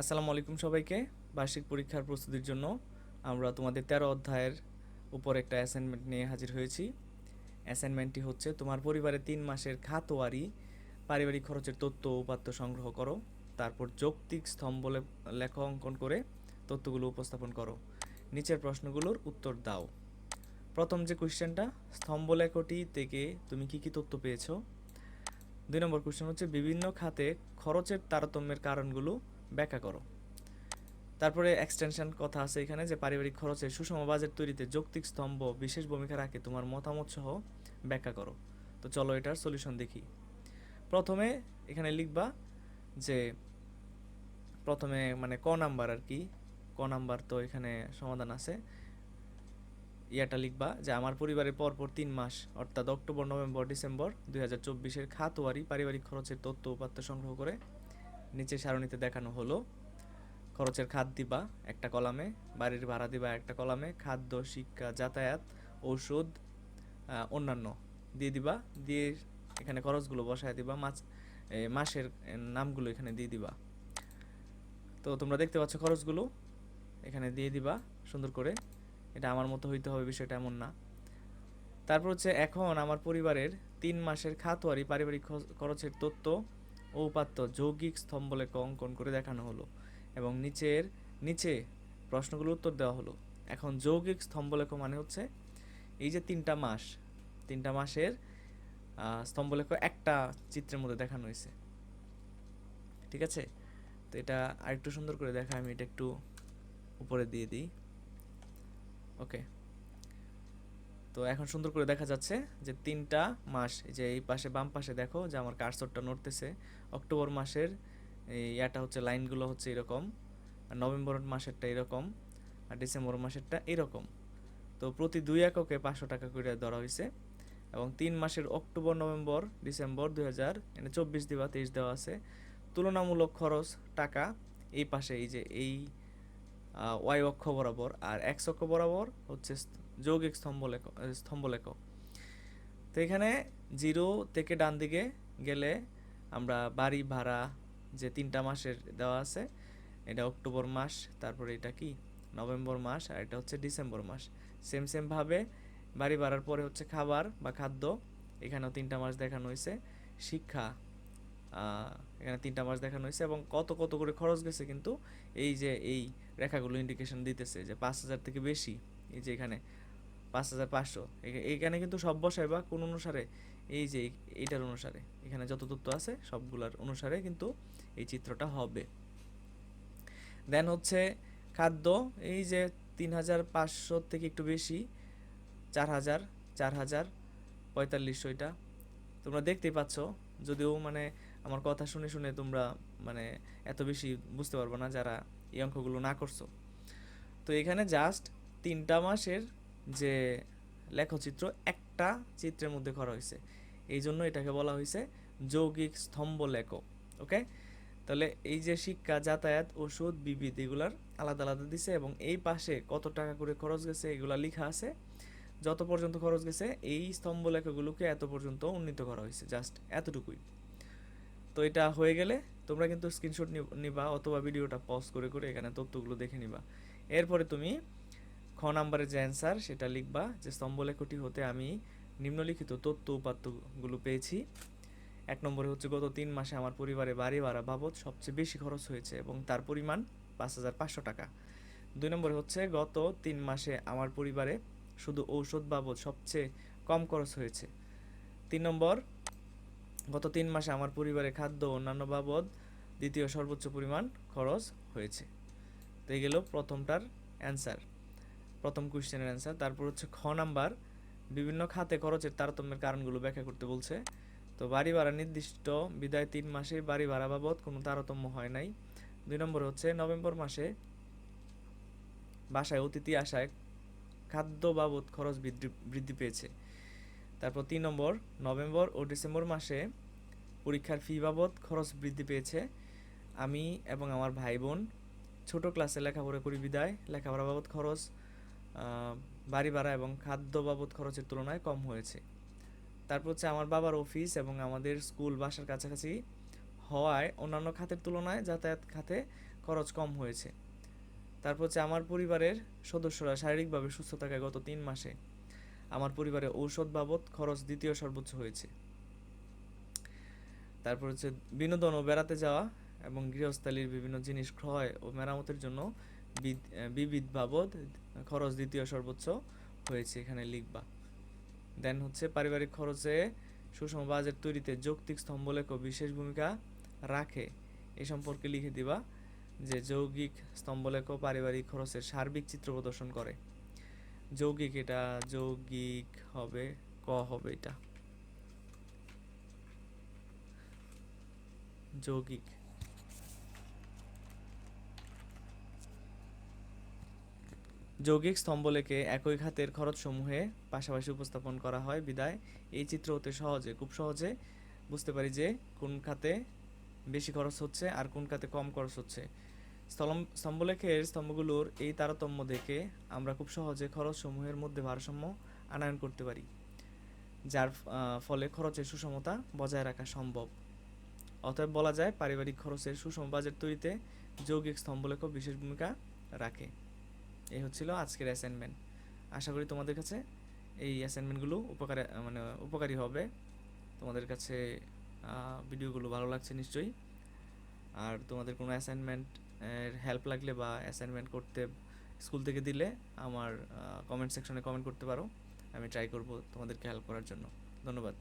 আসসালামু আলাইকুম সবাইকে। বার্ষিক পরীক্ষার প্রস্তুতির জন্য আমরা তোমাদের তেরো অধ্যায়ের উপর একটা অ্যাসাইনমেন্ট নিয়ে হাজির হয়েছি। অ্যাসাইনমেন্টটি হচ্ছে তোমার পরিবারে তিন মাসের খাতোয়ারি পারিবারিক খরচের তথ্য উপাত্ত সংগ্রহ করো, তারপর যৌক্তিক স্তম্ভ লেখ অঙ্কন করে তথ্যগুলো উপস্থাপন করো। নিচের প্রশ্নগুলোর উত্তর দাও। প্রথম যে কোয়েশ্চেনটা স্তম্ভলেখটি থেকে তুমি কি কি তথ্য পেয়েছ? দুই নম্বর কোশ্চেন হচ্ছে বিভিন্ন খাতে খরচের তারতম্যের কারণগুলো ব্যাখ্যা করো। তারপরে এক্সটেনশন কথা আছে এখানে যে পারিবারিক খরচের সুষম বাজেট তৈরিতে যৌক্তিক স্তম্ভ বিশেষ ভূমিকা রাখে তোমার মতামত সহ ব্যাখ্যা করো। তো চলো এটার সলিউশন দেখি। প্রথমে এখানে লিখবা যে প্রথমে মানে ক নাম্বার আর কি, ক নাম্বার তো এখানে সমাধান আছে। ইয়াটা লিখবা যে আমার পরিবারের পরপর তিন মাস, অর্থাৎ অক্টোবর, নভেম্বর, ডিসেম্বর দুই হাজার চব্বিশের খাতোয়ারি পারিবারিক খরচের তথ্য উপাত্ত সংগ্রহ করে নিচে সারণীতে দেখানো হলো। খরচের খাত দিবা একটা কলামে, বাড়ির ভাড়া দিবা একটা কলামে, খাদ্য, শিক্ষা, যাতায়াত, ঔষধ অন্যান্য দিয়ে দিবা, দিয়ে এখানে খরচগুলো বসায় দিবা, মাছ মাসের নামগুলো এখানে দিয়ে দিবা। তো তোমরা দেখতে পাচ্ছ খরচগুলো, এখানে দিয়ে দিবা, সুন্দর করে। এটা আমার মতো হইতে হবে, বিষয়টা এমন না। তারপর হচ্ছে এখন আমার পরিবারের তিন মাসের খাতোয়ারি পারিবারিক খরচের তথ্য উপাত্ত যৌগিক স্তম্ভলেখ অঙ্কন করে দেখানো হলো এবং নিচের, নিচে প্রশ্নগুলোর উত্তর দেওয়া হলো। এখন যৌগিক স্তম্ভলেখ মানে হচ্ছে এই যে তিনটা মাস, তিনটা মাসের স্তম্ভলেখ একটা চিত্রের মধ্যে দেখানো হয়েছে। ঠিক আছে? তো এটা আরেকটু সুন্দর করে দেখা আমি এটা একটু উপরে দিয়ে দিই। ওকে। তো এখন সুন্দর করে দেখা যাচ্ছে যে তিনটা মাস যে এই পাশে বাম পাশে দেখো যে আমার কার্সরটা নড়তেছে। অক্টোবর মাসের ইয়াটা হচ্ছে, লাইনগুলো হচ্ছে এরকম, আর নভেম্বর মাসেরটা এরকম, আর ডিসেম্বর মাসেরটা এরকম। তো প্রতি দুই এককে পাঁচশো টাকা করে ধরা হয়েছে এবং তিন মাসের অক্টোবর, নভেম্বর, ডিসেম্বর দুই হাজার চব্বিশ দিবা তেইশ দেওয়া আছে। তুলনামূলক খরচ টাকা এই পাশে, এই যে এই ওয়াই অক্ষ বরাবর আর এক্স অক্ষ বরাবর হচ্ছে যৌগিক স্তম্ভলেখ স্তম্ভলেখ তো এখানে জিরো থেকে ডান দিকে গেলে আমরা বাড়ি ভাড়া যে তিনটা মাসের দেওয়া আছে, এটা অক্টোবর মাস, তারপরে এটা কি? নভেম্বর মাস আর এটা হচ্ছে ডিসেম্বর মাস। সেম সেমভাবে বাড়ি ভাড়ার পরে হচ্ছে খাবার বা খাদ্য, এখানেও তিনটা মাস দেখানো হয়েছে। শিক্ষা এখানে তিনটা মাস দেখানো হয়েছে এবং কত কত করে খরচ গেছে কিন্তু এই যে এই রেখাগুলো ইন্ডিকেশন দিতেছে যে পাঁচ হাজার থেকে বেশি, এই যে এখানে পাঁচ হাজার পাঁচশো। এখানে কিন্তু সব বসায় বা কোন অনুসারে? এই যে এইটার অনুসারে। এখানে যত তথ্য আছে সবগুলার অনুসারে কিন্তু এই চিত্রটা হবে। দেন হচ্ছে খাদ্য, এই যে তিন হাজার পাঁচশো থেকে একটু বেশি, চার হাজার চার হাজার, পঁয়তাল্লিশশো এটা। তোমরা দেখতেই পাচ্ছ, যদিও মানে আমার কথা শুনে শুনে তোমরা মানে এত বেশি বুঝতে পারব না যারা এই অঙ্কগুলো না করছ। তো এখানে জাস্ট তিনটা মাসের যে লেখচিত্র একটা চিত্রের মধ্যে করা হয়েছে। এই জন্য এটাকে বলা হয়েছে যৌগিক স্তম্ভ লেখ ওকে তাহলে এই যে শিক্ষা, যাতায়াত, ওষুধ বিবিধ এগুলার আলাদা আলাদা দিছে এবং এই পাশে কত টাকা করে খরচ গেছে এগুলা লেখা আছে। যত পর্যন্ত খরচ গেছে এই স্তম্ভ লেখাগুলোকে এত পর্যন্ত উন্নীত করা হয়েছে জাস্ট এতটুকুই। তো এটা হয়ে গেলে তোমরা কিন্তু স্ক্রিনশট নিবা অথবা ভিডিওটা পজ করে করে এখানে তথ্যগুলো দেখে নিবা। এরপরে তুমি খ নাম্বারের যে অ্যান্সার সেটা লিখবা যে স্তম্ভলেখটি হতে আমি নিম্নলিখিত তথ্য উপাত্তগুলো পেয়েছি। এক নম্বরে হচ্ছে, গত তিন মাসে আমার পরিবারে বাড়ি ভাড়া বাবদ সবচেয়ে বেশি খরচ হয়েছে এবং তার পরিমাণ পাঁচ হাজার পাঁচশো টাকা। দুই নম্বরে হচ্ছে, গত তিন মাসে আমার পরিবারে শুধু ঔষধ বাবদ সবচেয়ে কম খরচ হয়েছে। তিন নম্বর গত তিন মাসে আমার পরিবারে খাদ্য অন্যান্য বাবদ দ্বিতীয় সর্বোচ্চ পরিমাণ খরচ হয়েছে। তো গেল প্রথমটার অ্যান্সার। প্রথম কোয়েশ্চেনের অ্যান্সার, তারপর হচ্ছে খ নাম্বার। বিভিন্ন খাতে খরচের তারতম্যের কারণগুলো ব্যাখ্যা করতে বলছে। তো বাড়ি ভাড়া নির্দিষ্ট বিদায় তিন মাসে বাড়ি ভাড়া বাবদ কোনো তারতম্য হয় নাই। দুই নম্বর হচ্ছে নভেম্বর মাসে বাসায় অতিথি আসায় খাদ্য বাবদ খরচ বৃদ্ধি বৃদ্ধি পেয়েছে। তারপর তিন নম্বর, নভেম্বর ও ডিসেম্বর মাসে পরীক্ষার ফি বাবদ খরচ বৃদ্ধি পেয়েছে। আমি এবং আমার ভাই বোন ছোটো ক্লাসে লেখাপড়া করি বিদায়। লেখাপড়া বাবদ খরচ বাড়ি ভাড়া এবং খাদ্য বাবদ খরচের তুলনায় কম হয়েছে। তারপর হচ্ছে আমার বাবার অফিস এবং আমাদের স্কুল বাসার কাছাকাছি হওয়ায় অন্যান্য খাতের তুলনায় যাতায়াত খাতে খরচ কম হয়েছে। তারপর হচ্ছে আমার পরিবারের সদস্যরা শারীরিকভাবে সুস্থ থাকায় গত তিন মাসে আমার পরিবারে ঔষধ বাবদ খরচ দ্বিতীয় সর্বোচ্চ হয়েছে। তারপর হচ্ছে বিনোদন ও বেড়াতে যাওয়া এবং গৃহস্থালির বিভিন্ন জিনিস ক্রয় ও মেরামতের জন্য বিবিধ বাবদ খরচ দ্বিতীয় সর্বোচ্চ হয়েছে এখানে লিখবা। দেন হচ্ছে পারিবারিক খরচে সুষম বাজেট তৈরিতে যৌক্তিক স্তম্ভলেখ বিশেষ ভূমিকা রাখে। এ সম্পর্কে লিখে দিবা যে যৌগিক স্তম্ভলেখ পারিবারিক খরচের সার্বিক চিত্র প্রদর্শন করে। যৌগিক এটা, যৌগিক হবে, ক হবে এটা। যৌগিক। যৌগিক স্তম্ভলেখে একই খাতের খরচসমূহে পাশাপাশি উপস্থাপন করা হয় বিদায়। এই চিত্র হতে সহজে, খুব সহজে বুঝতে পারি যে কোন খাতে বেশি খরচ হচ্ছে আর কোন খাতে কম খরচ হচ্ছে। স্তম্ভলেখের স্তম্ভগুলোর এই তারতম্য দেখে আমরা খুব সহজে খরচসমূহের মধ্যে ভারসাম্য আনায়ন করতে পারি, যার ফলে খরচের সুষমতা বজায় রাখা সম্ভব। অতএব বলা যায় পারিবারিক খরচের সুষম বাজেট তৈরিতে যৌগিক স্তম্ভলেখ বিশেষ ভূমিকা রাখে। এই হচ্ছিল আজকের অ্যাসাইনমেন্ট আশা করি তোমাদের কাছে এই অ্যাসাইনমেন্টগুলো উপকারে মানে উপকারী হবে। তোমাদের কাছে ভিডিওগুলো ভালো লাগছে নিশ্চয়ই। আর তোমাদের কোনো অ্যাসাইনমেন্ট হেল্প লাগলে বা অ্যাসাইনমেন্ট করতে স্কুল থেকে দিলে আমার কমেন্ট সেকশনে কমেন্ট করতে পারো। আমি ট্রাই করব তোমাদেরকে হেল্প করার জন্য। ধন্যবাদ।